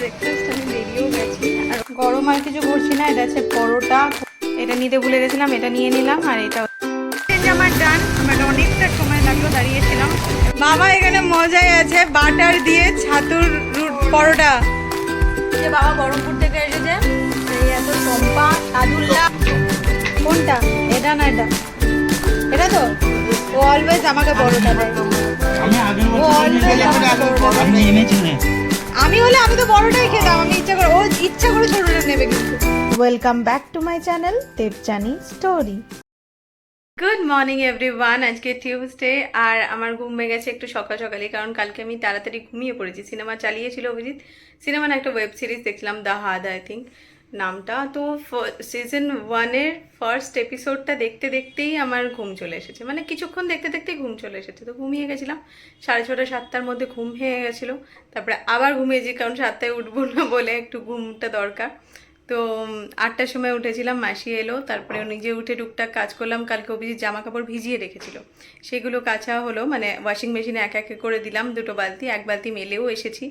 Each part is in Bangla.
ব্রেকফাস্ট আমি বেরিয়েও গেছি। আর গরম আর কিছু করছি না এটা হচ্ছে পরোটা। এটা নিতে ভুলে গেছিলাম এটা নিয়ে নিলাম আর এটা আমার ডান। আমার অনেকটা সময় লাগল দাঁড়িয়েছিলাম। বাবা এখানে মজাই আছে বাটার দিয়ে ছাতুর রুট পরোটা। যে বাবা বহরমপুর থেকে এসেছে। এই এত চম্পা সাদুল্লা কোনটা? এটা না এটা? এটা তো? ও অলওয়েজ আমাকে পরোটা দেয়। আমি আগের বছর always আমি হলে আমি তো বড়টাই খেতাম আমি ইচ্ছা করে ও ইচ্ছা করে ছোটটা নেবে কিন্তু। Welcome back to my channel Debchani story good morning everyone আজকে টিউসডে আর আমার ঘুম ভেঙে গেছে একটু সকাল সকালে কারণ কালকে আমি তাড়াতাড়ি ঘুমিয়ে পড়েছি। সিনেমা চালিয়েছিল অভিজিৎ। সিনেমা না একটা ওয়েব সিরিজ দেখলাম দা হাদ আই থিঙ্ক নামটা। তো সিজন ওয়ানের ফার্স্ট এপিসোডটা দেখতে দেখতেই আমার ঘুম চলে এসেছে। মানে কিছুক্ষণ দেখতে দেখতেই ঘুম চলে এসেছে। তো ঘুমিয়ে গেছিলাম। সাড়ে ছটা, সাতটার মধ্যে ঘুম হয়ে গেছিল। তারপরে আবার ঘুমিয়েছি, কারণ সাতটায় উঠবো না বলে একটু ঘুমটা দরকার। তো আটটার সময় উঠেছিলাম, মাসি এলো, তারপরে নিজে উঠে টুকটাক কাজ করলাম, কালকে অভিজিৎ জামা কাপড় ভিজিয়ে রেখেছিল। সেগুলো কাঁচা হলো মানে ওয়াশিং মেশিনে এক একে করে দিলাম, দুটো বালতি, এক বালতি মেলেও এসেছি।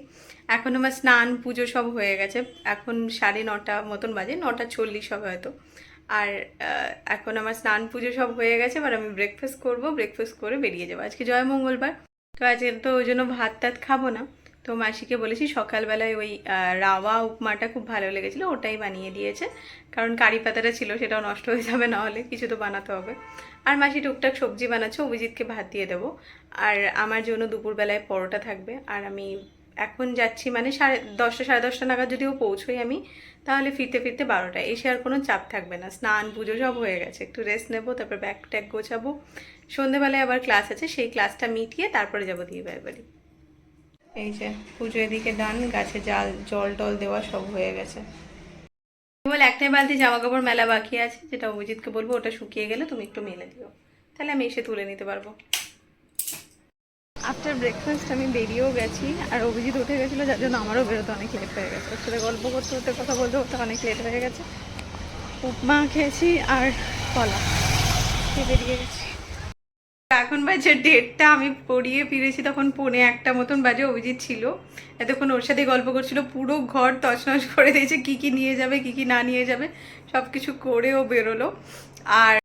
এখন আমার স্নান, পুজো সব হয়ে গেছে, এখন সাড়ে নটা মতন বাজে, নটা চল্লিশ হবে হয়তো। আর এখন আমার স্নান, পুজো সব হয়ে গেছে, এবার আমি ব্রেকফাস্ট করব ব্রেকফাস্ট করে বেরিয়ে যাব। আজকে জয় মঙ্গলবার, তো আজকে তো ওই জন্য ভাত টাত খাব না। তো মাসিকে বলেছি সকালবেলায় ওই রাওয়া উপমাটা খুব ভালো লেগেছিলো, ওটাই বানিয়ে দিয়েছে। কারণ কারি পাতাটা ছিল, সেটাও নষ্ট হয়ে যাবে না হলে, কিছু তো বানাতে হবে। আর মাসি টুকটাক সবজি বানাচ্ছে, অভিজিৎকে ভাত দিয়ে দেবো। আর আমার জন্য দুপুরবেলায় পরোটা থাকবে। আর আমি এখন যাচ্ছি মানে সাড়ে দশটা সাড়ে দশটা নাগাদ যদিও পৌঁছোই আমি, তাহলে ফিরতে ফিরতে বারোটা এসে আর কোনো চাপ থাকবে না। স্নান, পুজো সব হয়ে গেছে। একটু রেস্ট নেব, তারপর ব্যাগ ট্যাগ গোছাবো। সন্ধেবেলায় আবার ক্লাস আছে, সেই ক্লাসটা মিটিয়ে তারপরে যাব দিয়ে বাড়ি। এই যে পুজো এদিকে ডান গাছে জাল জল টল দেওয়া সব হয়ে গেছে। কেবল একটাই বালতি জামা কাপড় মেলা বাকি আছে যেটা অভিজিৎকে বলব ওটা শুকিয়ে গেলে তুমি একটু মেলে দিও। তাহলে আমি এসে তুলে নিতে পারব। আফটার ব্রেকফাস্ট আমি বেরিয়েও গেছি আর অভিজিৎ উঠে গেছিল যার জন্য আমারও বেরোতে অনেক লেট হয়ে গেছে। ওর সাথে গল্প করতে করতে কথা বলতে করতে অনেক লেট হয়ে গেছে। উপমা খেয়েছি আর কলা। বেরিয়ে গেছি। এখন বাজে ডেটটা আমি পড়িয়ে ফিরেছি তখন পৌনে একটা মতন বাজে, অভিজিৎ ছিল। এতক্ষণ ওর সাথে গল্প করছিল, পুরো ঘর তছনছ করে দিয়েছে, কি কি নিয়ে যাবে, কি কি না নিয়ে যাবে সব কিছু করে ও বেরোলো। আর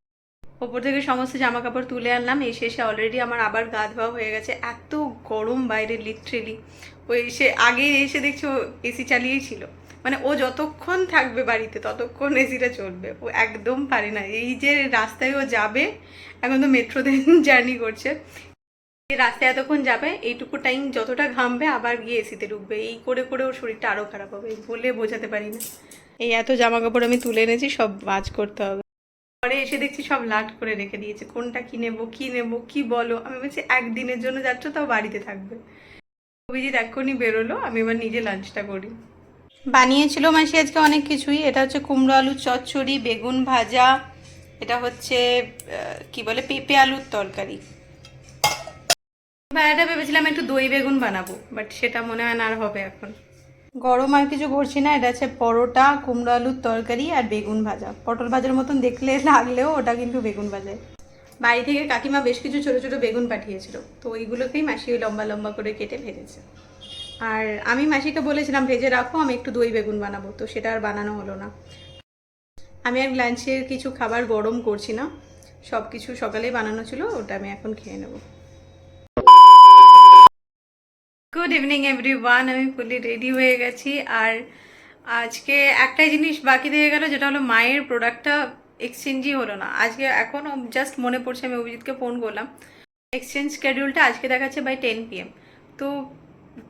ওপর থেকে সমস্ত জামা কাপড় তুলে আনলাম এসে এসে অলরেডি আমার আবার গা ধোয়া হয়ে গেছে, এত গরম বাইরে লিটারেলি ওই এসে আগে এসে দেখছি এসি চালিয়েই ছিল। মানে ও যতক্ষণ থাকবে বাড়িতে, ততক্ষণ এসিটা চলবে। ও একদম পারে না। এই যে রাস্তায় ও যাবে, এখন তো মেট্রোতে জার্নি করছে। রাস্তায় এতক্ষণ যাবে, এইটুকু টাইম যতটা ঘামবে, আবার গিয়ে এসিতে ঢুকবে। এই করে করে ওর শরীরটা আরও খারাপ হবে বলে বোঝাতে পারি না। এই এত জামা কাপড় আমি তুলে এনেছি, সব বাজ করতে হবে। পরে এসে দেখছি সব লাট করে রেখে দিয়েছে। কোনটা কি নেব কি নেব, কি বলো? আমি বলছি একদিনের জন্য যাচ্ছ, তাও বাড়িতে থাকবে। অভিজিৎ এক্ষুনি বেরোলো, আমি এবার নিজে লাঞ্চটা করি। বানিয়েছিল মাসি আজকে অনেক কিছুই। এটা হচ্ছে কুমড়ো আলুর চচ্চড়ি, বেগুন ভাজা, এটা হচ্ছে কি বলে, পেঁপে আলুর তরকারি। ভাইয়াটা ভেবেছিলাম একটু দই বেগুন বানাবো বাট সেটা মনে হয় না আর হবে এখন। গরম আর কিছু করছি না, এটা হচ্ছে পরোটা, কুমড়ো আলুর তরকারি আর বেগুন ভাজা। পটল ভাজার মতন দেখলে লাগলেও ওটা কিন্তু বেগুন ভাজায় বাড়ি থেকে কাকিমা বেশ কিছু ছোট ছোট বেগুন পাঠিয়েছিল, তো ওইগুলোকেই মাসি লম্বা লম্বা করে কেটে ভেজেছে। আর আমি মাসিকে বলেছিলাম, ভেজে রাখো, আমি একটু দই বেগুন বানাবো। তো সেটা আর বানানো হলো না। আমি আর লাঞ্চের কিছু খাবার গরম করছি না। সব কিছু সকালেই বানানো ছিল, ওটা আমি এখন খেয়ে নেব। গুড ইভিনিং এভরিওয়ান আমি ফুলি রেডি হয়ে গেছি। আর আজকে একটাই জিনিস বাকি থেকে গেল, যেটা হলো মায়ের প্রোডাক্টটা এক্সচেঞ্জই হলো না। আজকে এখনও জাস্ট মনে পড়ছে, আমি অভিজিৎকে ফোন করলাম। এক্সচেঞ্জ স্কেডিউলটা আজকে দেখাচ্ছে বাই টেন পিএম তো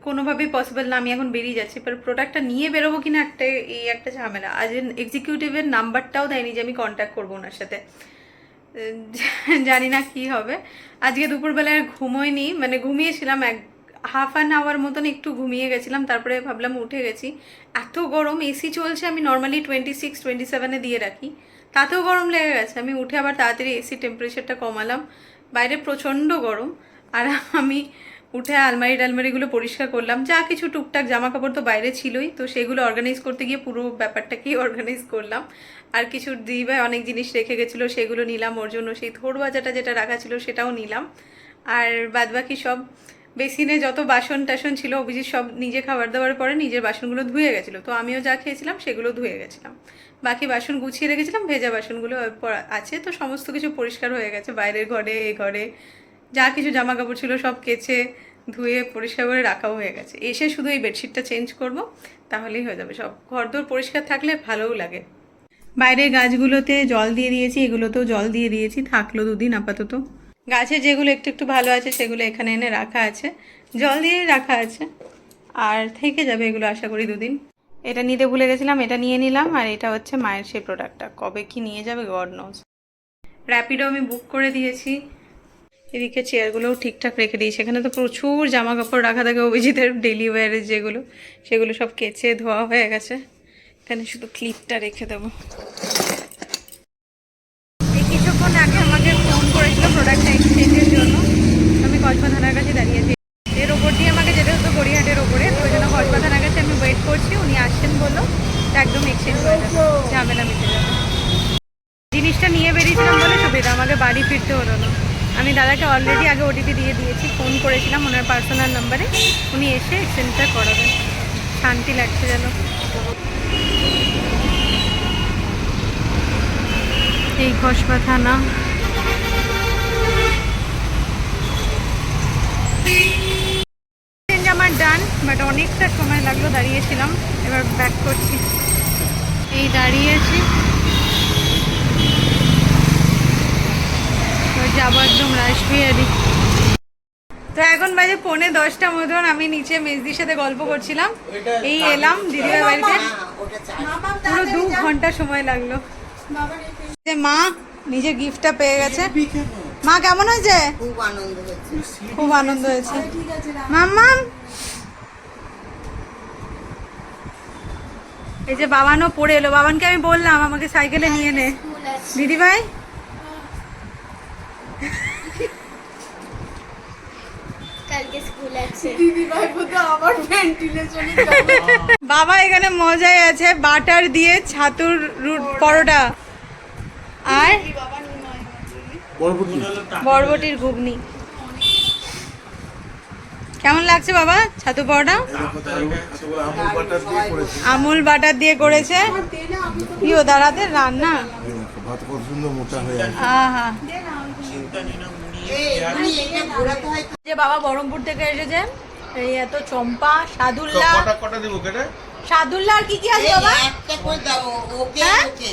কোনোভাবেই পসিবল না, আমি এখন বেরিয়ে যাচ্ছি এবার প্রোডাক্টটা নিয়ে বেরোবো কিনা একটা, এই একটা ঝামেলা। আজ এক্সিকিউটিভের নাম্বারটাও দেয়নি যে আমি কন্ট্যাক্ট করব ওনার সাথে। জানি না কি হবে। আজকে দুপুরবেলায় ঘুমোয়নি মানে ঘুমিয়েছিলাম এক হাফ অ্যান আওয়ার মতন একটু ঘুমিয়ে গেছিলাম, তারপরে ভাবলাম উঠে গেছি। এত গরম এসি চলছে, আমি নর্মালি টোয়েন্টি সিক্স টোয়েন্টি সেভেনে দিয়ে রাখি। তাতেও গরম লেগে গেছে, আমি উঠে আবার তাড়াতাড়ি এসি টেম্পারেচারটা কমালাম। বাইরে প্রচণ্ড গরম, আর আমি উঠে আলমারি টালমারিগুলো পরিষ্কার করলাম। যা কিছু টুকটাক জামা কাপড় তো বাইরে ছিলই, তো সেগুলো অর্গানাইজ করতে গিয়ে পুরো ব্যাপারটাকেই অর্গানাইজ করলাম। আর কিছু দিই অনেক জিনিস রেখে গেছিল, সেগুলো নিলাম ওর জন্য। সেই থোড় বাজাটা যেটা রাখা ছিল সেটাও নিলাম। আর বাদবাকি সব বেসিনে যত বাসন টাসন ছিল, অভিজিৎ সব নিজে খাবার দাবার পরে নিজের বাসনগুলো ধুয়ে গেছিল। তো আমিও যা খেয়েছিলাম সেগুলো ধুয়ে গেছিলাম। বাকি বাসন গুছিয়ে রেখেছিলাম, ভেজা বাসনগুলো আছে। তো সমস্ত কিছু পরিষ্কার হয়ে গেছে, বাইরের ঘরে, এ ঘরে। যা কিছু জামা কাপড় ছিল সব কেচে ধুয়ে পরিষ্কার করে রাখাও হয়ে গেছে। এসে শুধু এই বেডশিটটা চেঞ্জ করব, তাহলেই হয়ে যাবে। সব ঘরদোর পরিষ্কার থাকলে ভালোও লাগে। বাইরের গাছগুলোতে জল দিয়ে দিয়েছি, এগুলোতেও জল দিয়ে দিয়েছি, থাকল দুদিন আপাতত। গাছে যেগুলো একটু একটু ভালো আছে, সেগুলো এখানে এনে রাখা আছে। জল দিয়ে রাখা আছে। আর থেকে যাবে এগুলো আশা করি দুদিন। এটা নিতে ভুলে গেছিলাম, এটা নিয়ে নিলাম, আর এটা হচ্ছে মায়ের সেই প্রোডাক্টটা কবে কি নিয়ে যাবে গড নোজ র্যাপিডো আমি বুক করে দিয়েছি। এদিকে চেয়ারগুলোও ঠিকঠাক রেখে দিয়েছি। এখানে তো প্রচুর জামা কাপড় রাখা থাকে অভিজিতের ডেলি ওয়ারের যেগুলো, সেগুলো সব কেচে ধোয়া হয়ে গেছে। এখানে শুধু ক্লিপটা রেখে দেবো। কিছুক্ষণ আগে আমাকে ফোন করেছিল প্রোডাক্ট এক্সচেঞ্জের জন্য। আমি কল্পনা থানার কাছে দাঁড়িয়ে আছি। এর ওপর দিয়ে আমাকে যেতে হতো গড়িয়াহাটের ওপরে। ওই জন্য কল্পনা থানার কাছে আমি ওয়েট করছি। উনি আসছেন বলল একদম এক্সচেঞ্জ হয়ে যাবে। ঝামেলা মিটে যাবে। জিনিসটা নিয়ে বেরিয়েছিলাম বলে সুবিধা, আমাকে বাড়ি ফিরতে হলো না। আমি দাদাকে অলরেডি আগে ওটিপি দিয়ে দিয়েছি ফোন করেছিলাম ওনার পার্সোনাল নাম্বারে উনি এসে এক্সচেঞ্জটা করাবেন। শান্তি লাগছে যেন। এই কসবা থানা। আমার ডান বাট অনেকটা সময় লাগল, দাঁড়িয়েছিলাম। এবার ব্যাক করছি। এই দাঁড়িয়েছি। যাব একদম রাসবিহারি তো এখন বাজে পৌনে দশটা মতন আমি নিচে মেজদির সাথে গল্প করছিলাম। এই এলাম দিদিভাই বাড়িতে। পুরো দু ঘণ্টা সময় লাগল। যে মা নিজের গিফটটা পেয়ে গেছে। মা কেমন হয়েছে? খুব আনন্দ হচ্ছে। খুব আনন্দ হয়েছে। মাম্মাম এই যে বাবানও পড়ে এলো। বাবানকে আমি বললাম আমাকে সাইকেলে নিয়ে নে। দিদি ভাই কালকে বাবা এখানে মজাই আছে বাটার দিয়ে ছাতুর রুট পরোটা। আর বরবটির ঘুগনি। কেমন লাগছে বাবা ছাতু পরোটা? আমুল বাটার দিয়ে করেছি। আমুল বাটার দিয়ে করেছে। ইও দাঁড়াতে রান্না? ভাত কত সুন্দর মোটা হয়ে যে বাবা বহরমপুর থেকে এসেছে এই এত চম্পা সাদুল্লা। কটা কটা দিব কেটে সাদুল্লা আর কি কি আছে বাবা? একটা করে দাও ওকে হ্যাঁ? ওকে।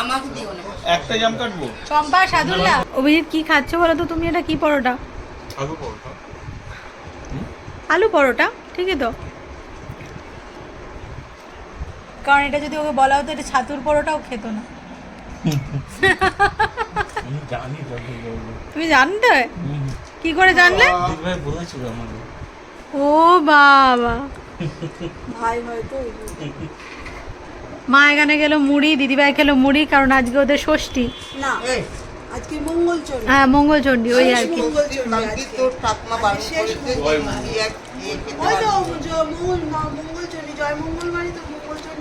আমাকে দিও না। একটা জাম কাটবো? চম্পা সাদুল্লা। অভিজিৎ কি খাচ্ছ বলো তো তুমি? এটা কি পরোটা? আলু পরোটা। আলু পরোটা ঠিকই তো। কারণ এটা যদি ওকে বলা হতো এটা ছাতুর পরোটাও খেত না আমি জানি যাবে বলব তুমি জানতে? কি করে জানলে? ও বাবা। মা এখানে গেল মুড়ি দিদিভাই খেলো মুড়ি কারণ আজকে ওদের ষষ্ঠী। না আজকে মঙ্গল চলে হ্যাঁ মঙ্গলচণ্ডী ওই আর কি।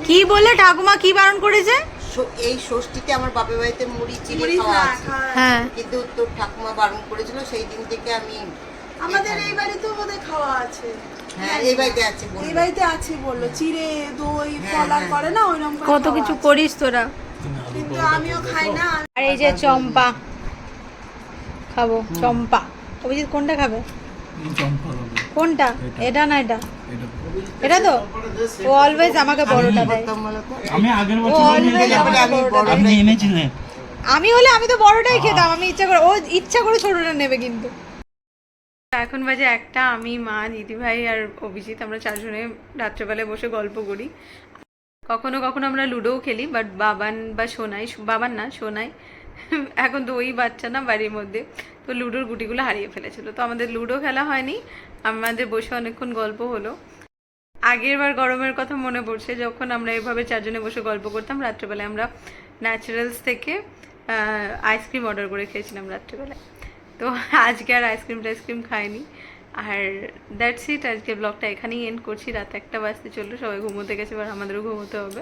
কি বললে? ঠাকুমা কি বারণ করেছে? এই ষষ্ঠীতে আমার বাপের বাড়িতে মুড়ি চিড়ে খাওয়া আছে। হ্যাঁ। কিন্তু তোর ঠাকুমা বারণ করেছিল সেই দিন থেকে আমি আমাদের এই বাড়িতেও বোধহয় খাওয়া আছে। এই আছে এই বাড়িতে আছে বলল। চিড়ে দই আর। করে না ওইরকম কত কিছু করিস তোরা। কিন্তু আমিও খাই না। আর এই যে চম্পা। খাব চম্পা। অভিজিৎ কোনটা খাবে? কোনটা? এটা। না এটা? এটা। তো? ও অলওয়েজ আমাকে বড়টা দেয়। আমি আগের অলওয়েজ আমি বড়টা বড় আমি হলে আমি তো বড়টাই খেতাম আমি ইচ্ছা করে ও ইচ্ছা করে ছোটটা নেবে কিন্তু। এখন বাজে একটা আমি মা দিদিভাই আর অভিজিৎ আমরা চারজনে রাত্রেবেলায় বসে গল্প করি। কখনো কখনো আমরা লুডোও খেলি বাট বাবান বা সোনাই বাবান না সোনাই। এখন তো ওই বাচ্চা না বাড়ির মধ্যে, তো লুডোর গুটিগুলো হারিয়ে ফেলেছিল। তো আমাদের লুডো খেলা হয়নি, আমাদের বসে অনেকক্ষণ গল্প হলো। আগের বার গরমের কথা মনে পড়ছে, যখন আমরা এভাবে চারজনে বসে গল্প করতাম, রাত্রেবেলায় আমরা ন্যাচারালস থেকে আইসক্রিম অর্ডার করে খেয়েছিলাম রাত্রেবেলায়। তো আজকে আর আইসক্রিম টাইসক্রিম খাইনি। আর দ্যাটস ইট আজকে ব্লগটা এখানেই এন্ড করছি। রাত একটা বাজতে চলল, সবাই ঘুমোতে গেছে, এবার আমাদেরও ঘুমোতে হবে।